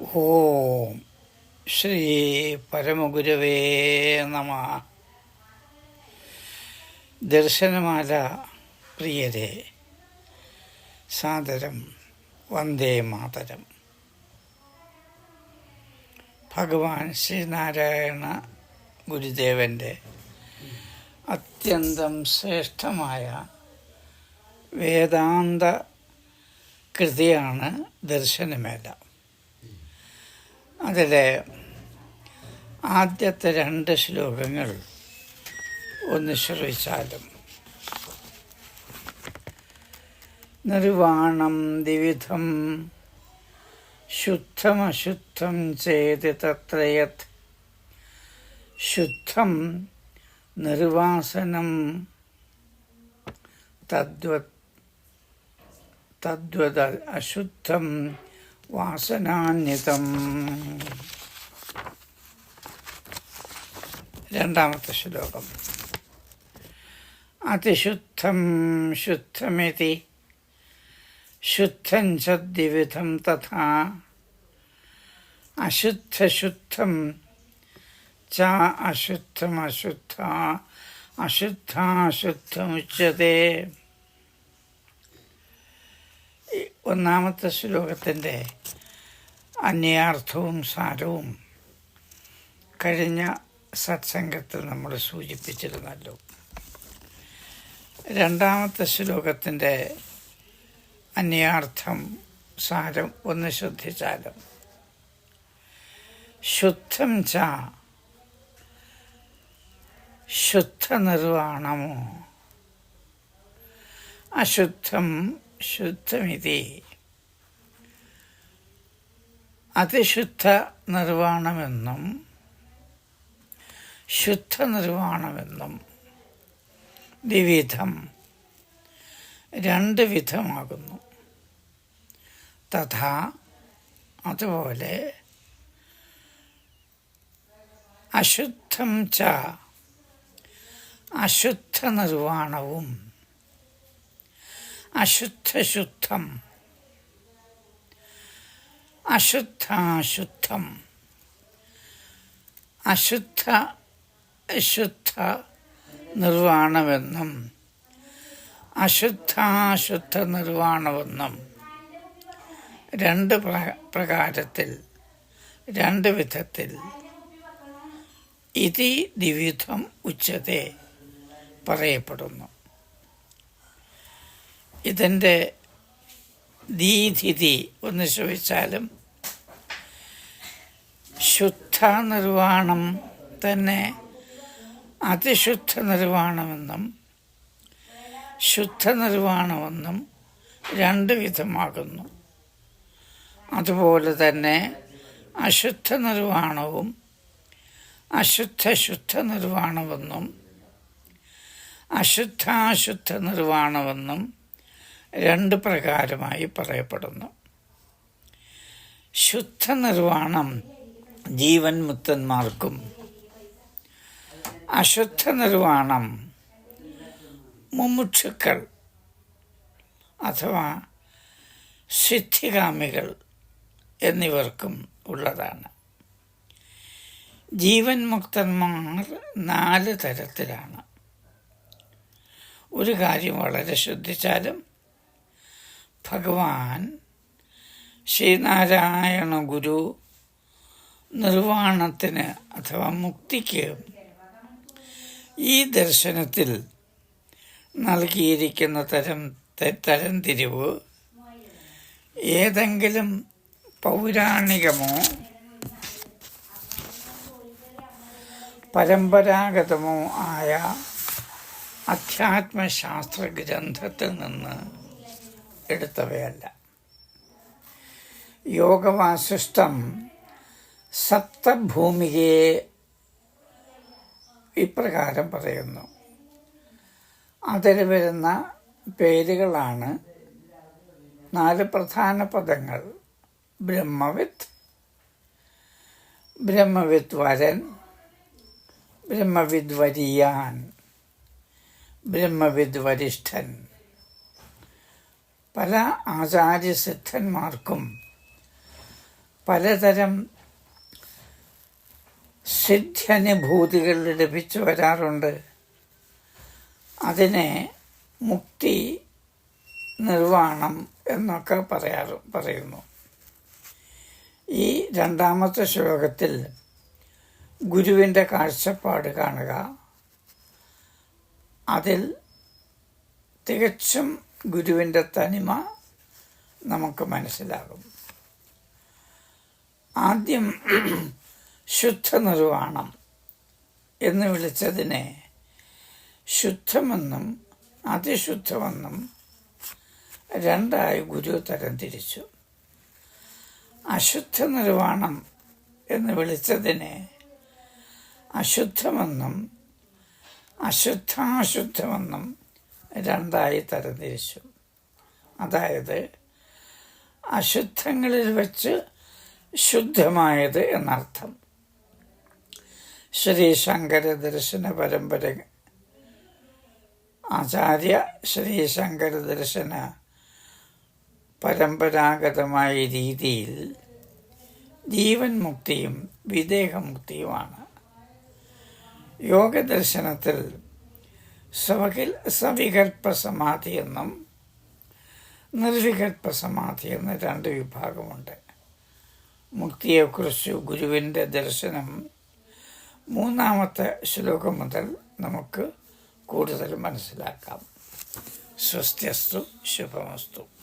ഓം ശ്രീ പരമഗുരവേ നമ. ദർശനമാല പ്രിയരെ സാദരം വന്ദേ മാതരം. ഭഗവാൻ ശ്രീനാരായണ ഗുരുദേവന്റെ അത്യന്തം ശ്രേഷ്ഠമായ വേദാന്ത കൃതിയാണ് ദർശനമേല. അതിലെ ആദ്യത്തെ രണ്ട് ശ്ലോകങ്ങൾ ഒന്ന് ശ്രവിച്ചാലും. നിർവാണം ദ്വിവിധം ശുദ്ധമശുദ്ധം ചേതി തത്രയത് ശുദ്ധം നിർവാസനം തദ്വത് തദ്വത് അശുദ്ധം വാസനാന്യതം രണ്ടാമത്തെ ശ്ലോകം. അതിശുദ്ധം ശുദ്ധമിതി. ശുദ്ധം ച ദ്വിവിധം തഥാ. അശുദ്ധശുദ്ധം ച അശുദ്ധമശുദ്ധ. അശുദ്ധാശുദ്ധമുച്ചതേ. ഈ ഒന്നാമത്തെ ശ്ലോകത്തിന്റെ അന്യാർത്ഥവും സാരവും. കഴിഞ്ഞ സത്സംഗത്തിൽ നമ്മൾ സൂചിപ്പിച്ചിരുന്നല്ലോ. രണ്ടാമത്തെ ശ്ലോകത്തിന്റെ അന്യാർത്ഥം സാരം ഒന്ന് ശ്രദ്ധിച്ചാലും. ശുദ്ധം ച ശുദ്ധ നിർവാണമോ അശുദ്ധം ശുദ്ധമിതി. അതിശുദ്ധ നിർവാണമെന്നും ശുദ്ധ നിർവാണമെന്നും ദ്വിവിധം രണ്ട് വിധമാകുന്നു. തഥാ അതുപോലെ അശുദ്ധം ച അശുദ്ധ നിർവാണവും അശുദ്ധശുദ്ധം അശുദ്ധാശുദ്ധം അശുദ്ധ. അശുദ്ധ നിർവാണമെന്നും അശുദ്ധാശുദ്ധ നിർവാണമെന്നും രണ്ട് പ്ര- പ്രകാരത്തിൽ രണ്ട് വിധത്തിൽ ഇതി ദ്വിവിധം ഉച്ചത്തെ പറയപ്പെടുന്നു. ഇതിന്റെ ദീതിഥി ഒന്ന് ശ്രമിച്ചാലും ശുദ്ധ നിർവാണം തന്നെ അതിശുദ്ധ നിർവാണമെന്നും ശുദ്ധ നിർവാണമെന്നും രണ്ട് വിധമാകുന്നു. അതുപോലെ തന്നെ അശുദ്ധ നിർവാണവും അശുദ്ധ ശുദ്ധ നിർവാണമെന്നും അശുദ്ധാശുദ്ധ നിർവാണമെന്നും രണ്ട് പ്രകാരമായി പറയപ്പെടുന്നു. ശുദ്ധ നിർവാണം ജീവൻ മുത്തന്മാർക്കും. അശുദ്ധ നിർവാണം മുമുക്ഷുക്കൾ അഥവാ സിദ്ധികാമികൾ എന്നിവർക്കും ഉള്ളതാണ്. ജീവൻ മുക്തന്മാർ നാല് തരത്തിലാണ്. ഒരു കാര്യം വളരെ ശ്രദ്ധിച്ചാലും ഭഗവാൻ ശ്രീനാരായണ ഗുരു നിർവാണത്തിന് അഥവാ മുക്തിക്ക് ഈ ദർശനത്തിൽ നൽകിയിരിക്കുന്ന തരം തരംതിരിവ് ഏതെങ്കിലും പൗരാണികമോ പരമ്പരാഗതമോ ആയ അധ്യാത്മശാസ്ത്ര ഗ്രന്ഥത്തിൽ നിന്ന് എടുത്തവയല്ല. യോഗവാസിഷ്ടം സപ്തഭൂമികയെ ഇപ്രകാരം പറയുന്നു. അതിൽ വരുന്ന പേരുകളാണ് നാല് പ്രധാന പദങ്ങൾ. ബ്രഹ്മവിത്ത് ബ്രഹ്മവിത്ത് വരൻ ബ്രഹ്മവിദ് വരിയാൻ ബ്രഹ്മവിദ് വരിഷ്ഠൻ പല ആചാര്യസിദ്ധന്മാർക്കും പലതരം സിദ്ധ്യനുഭൂതികൾ ലഭിച്ചു വരാറുണ്ട്. അതിനെ മുക്തി നിർവാണം എന്നൊക്കെ പറയാറ് പറയുന്നു. ഈ രണ്ടാമത്തെ ശ്ലോകത്തിൽ ഗുരുവിന്റെ കാഴ്ചപ്പാട് കാണുക. അതിൽ തികച്ചും ഗുരുവിന്റെ തനിമ നമുക്ക് മനസ്സിലാകും. ആദ്യം ശുദ്ധ നിർവാണം എന്ന് വിളിച്ചതിനെ ശുദ്ധമെന്നും അതിശുദ്ധമെന്നും രണ്ടായി ഗുരു തരംതിരിച്ചു അശുദ്ധ നിർവാണം എന്ന് വിളിച്ചതിനെ അശുദ്ധമെന്നും അശുദ്ധാശുദ്ധമെന്നും രണ്ടായി തരംതിരിച്ചു അതായത് അശുദ്ധങ്ങളിൽ വച്ച് ശുദ്ധമായത് എന്നർത്ഥം. ശ്രീ ശങ്കര ദർശന പരമ്പര ആചാര്യ ശ്രീ ശങ്കര ദർശന പരമ്പരാഗതമായ രീതിയിൽ ജീവൻ മുക്തിയും വിദേഹമുക്തിയുമാണ് യോഗദർശനത്തിൽ സവകിൽ സവികൽപ്പ സമാധി എന്നും നിർവികൽപ്പ സമാധി എന്ന രണ്ട് വിഭാഗമുണ്ട്. മുക്തിയെക്കുറിച്ച് ഗുരുവിന്റെ ദർശനം മൂന്നാമത്തെ ശ്ലോകം മുതൽ നമുക്ക് കൂടുതൽ മനസ്സിലാക്കാം. സ്വസ്ഥ്യസ്തു ശുഭമസ്തു.